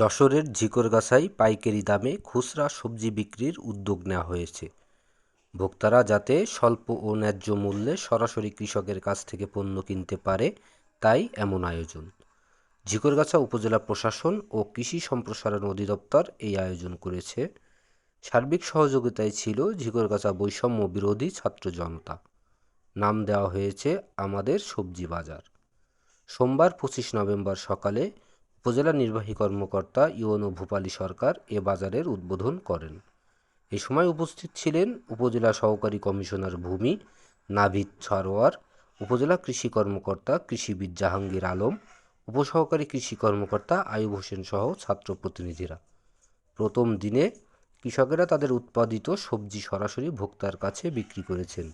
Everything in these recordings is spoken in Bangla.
যশোরের ঝিকরগাছায় পাইকারি দামে খুচরা সবজি বিক্রির উদ্যোগ নেওয়া হয়েছে। ভোক্তারা যাতে স্বল্প ও ন্যায্য মূল্যে সরাসরি কৃষকের কাছ থেকে পণ্য কিনতে পারে, তাই এমন আয়োজন। ঝিকরগাছা উপজেলা প্রশাসন ও কৃষি সম্প্রসারণ অধিদপ্তর এই আয়োজন করেছে। সার্বিক সহযোগিতায় ছিল ঝিকরগাছা বৈষম্য বিরোধী ছাত্র জনতা। নাম দেওয়া হয়েছে আমাদের সবজি বাজার। সোমবার পঁচিশ নভেম্বর সকালে উপজেলা নির্বাহী কর্মকর্তা ইউনো ভূপালী সরকার এ বাজারের উদ্বোধন করেন। এ সময় উপস্থিত ছিলেন উপজেলা সহকারী কমিশনার ভূমি নাভিদ সরোয়ার উপজেলা কৃষি কর্মকর্তা কৃষিবিদ জাহাঙ্গীর আলম, উপসহকারী কৃষি কর্মকর্তা আয়ুব হোসেন সহ ছাত্র প্রতিনিধিরা। প্রথম দিনে কৃষকেরা তাদের উৎপাদিত সবজি সরাসরি ভোক্তার কাছে বিক্রি করেছেন।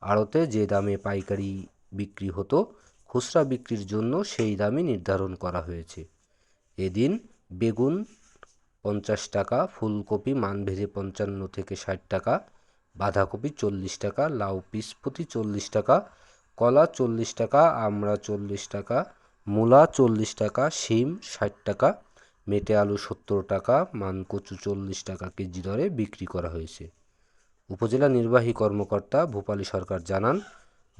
আড়তে যে দামে পাইকারি বিক্রি হতো, খুচরা বিক্রির জন্য সেই দামই নির্ধারণ করা হয়েছে। এদিন বেগুন পঞ্চাশ টাকা, ফুলকপি মানভেজে পঞ্চান্ন থেকে ষাট টাকা, বাঁধাকপি চল্লিশ টাকা, লাউ পিস প্রতি চল্লিশ টাকা, কলা চল্লিশ টাকা, আমড়া চল্লিশ টাকা, মূলা চল্লিশ টাকা, শিম ষাট টাকা, মেটে আলু সত্তর টাকা, মানকচু চল্লিশ টাকা কেজি দরে বিক্রি করা হয়েছে। উপজেলা নির্বাহী কর্মকর্তা ভূপালী সরকার জানান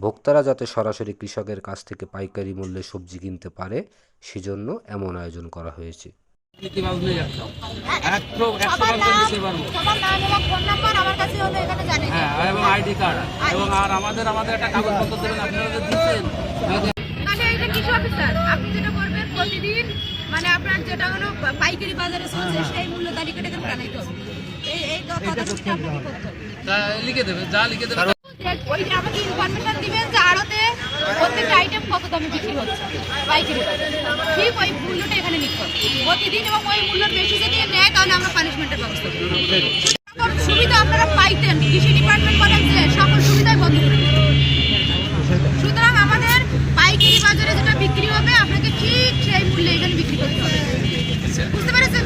ভোক্তারা যাতে সরাসরি কৃষকের কাছ থেকে পাইকারি মূল্যে সবজি কিনতে পারে সেজন্য এমন আয়োজন করা হয়েছে। এবং। হ্যাঁ এবং আইডি কার্ড। এবং আর আমাদের আমাদের একটা কাগজপত্র দেবেন আপনারা দিচ্ছেন মানে আপনি যেটা করবেন প্রতিদিন মানে আপনার যেটা হলো পাইকারি বাজারে চলছে সেই মূল্য তালিকাটা এখানে জানাইতে হবে। এই এই কথাটা আপনাকে করতে হবে। তা লিখে দেবে যা লিখে দেবে দেখ- আমাকে ইনফরমেশন দিবেন যে আড়তে প্রত্যেকটা আইটেম কত দামে বিক্রি হচ্ছে পাইকারি ঠিক ওই মূল্যটা এখানে লিখতে প্রতিদিন এবং ওই মূল্যের বেশি যদি নেয় তাহলে আমরা পানিশমেন্টের ব্যবস্থা করব সুবিধা আপনারা পাইতেন কৃষি ডিপার্টমেন্ট বলেন যে সকল সুবিধাই বন্ধ করে সুতরাং আমাদের পাইকারি বাজারে যেটা বিক্রি হবে আপনাকে ঠিক সেই মূল্যে এখানে বিক্রি করতে হবে। বুঝতে পেরেছেন?